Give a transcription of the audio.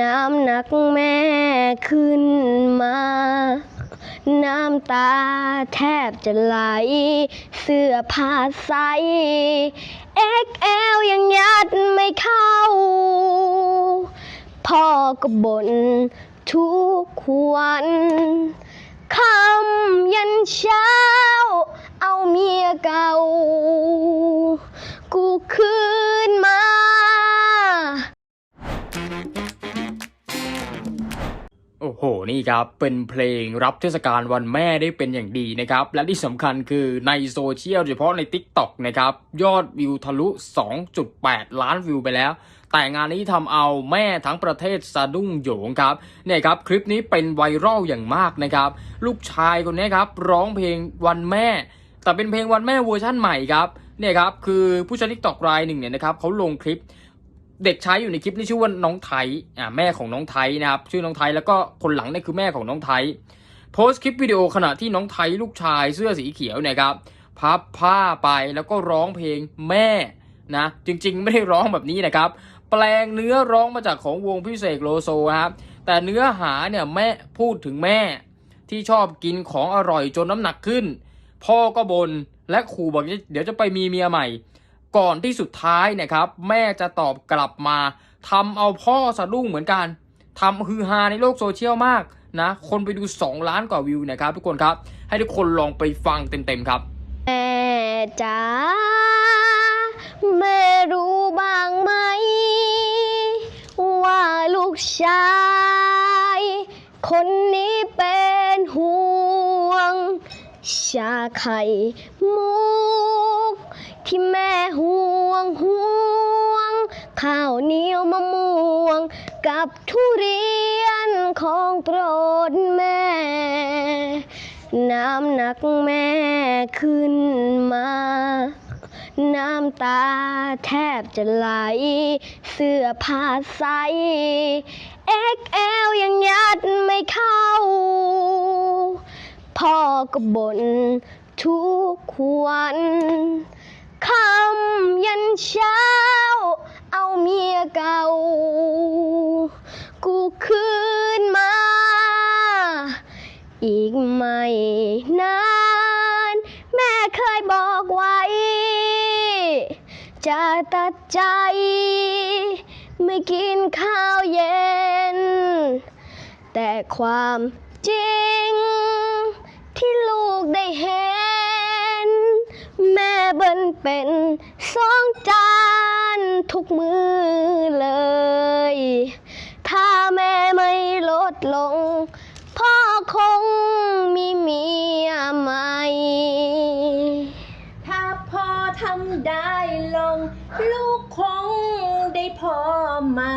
น้ำหนักแม่ขึ้นมา น้ำตาแทบจะไหล เสื้อผ้าใส XL ยังยัดไม่เข้า พ่อก็บ่นทุกวันคำยันเช้า เอาเมียเก่า กูคืน นี่ครับเป็นเพลงรับเทศกาลวันแม่ได้เป็นอย่างดีนะครับและที่สำคัญคือในโซเชียลโดยเฉพาะใน TikTok นะครับยอดวิวทะลุ 2.8 ล้านวิวไปแล้ว แต่งานนี้ทำเอาแม่ทั้งประเทศสะดุ้งโหยงครับเนี่ยครับคลิปนี้เป็นไวรัลอย่างมากนะครับลูกชายคนนี้ครับร้องเพลงวันแม่ แต่เป็นเพลงวันแม่เวอร์ชั่นใหม่ครับเนี่ยครับคือผู้ใช้ TikTok รายหนึ่งเนี่ยนะครับเขาลงคลิป เด็กใช้อยู่ในคลิปนี่ชื่อว่าน้องไทยอ่าแม่ของน้องไทยนะครับชื่อน้องไทยแล้วก็คนหลังนี่คือแม่ของน้องไทยโพสต์คลิปวิดีโอขณะที่น้องไทยลูกชายเสื้อสีเขียวเนี่ยครับพับผ้าไปแล้วก็ร้องเพลงแม่นะจริงๆ ไม่ได้ร้องแบบนี้นะครับ แปลงเนื้อร้องมาจากของวงพิเศษโลโซครับแต่เนื้อหาเนี่ยแม่พูดถึงแม่ที่ชอบกินของอร่อยจนน้ำหนักขึ้น พ่อก็บน่นและขู่บอกเดี๋ยวจะไปมีเมียใหม่ ก่อนที่สุดท้ายนะครับ แม่จะตอบกลับมาทำเอาพ่อสะดุ้งเหมือนกันทำฮือฮาในโลกโซเชียลมากนะ คนไปดู 2 ล้านกว่าวิวนะครับ ทุกคนครับ ให้ทุกคนลองไปฟังเต็มๆครับแม่จ๋าแม่รู้บ้างไหม ว่าลูกชาย คนนี้เป็นห่วง ชาไข่มุก ที่แม่ห่วงห่วง ข้าวเหนียวมะม่วง กับทุเรียนของโปรดแม่ น้ำหนักแม่ขึ้นมา น้ำตาแทบจะไหล เสื้อผ้าใส XL ยังยัดไม่เข้า ก็บ่นทุกวันคำยันเช้า เอาเมียเก่า กูคืนมา อีกไม่นานแม่เคยบอกไว้ จะตัดใจ ไม่กินข้าวเย็น แต่ความจริง ที่ลูกได้เห็น แม่เบิ้นเป็นสองจานทุกมือเลย ถ้าแม่ไม่ลดลง พ่อคงมีเมียใหม่ ถ้าพ่อทำได้ลง ลูกคงได้พ่อใหม่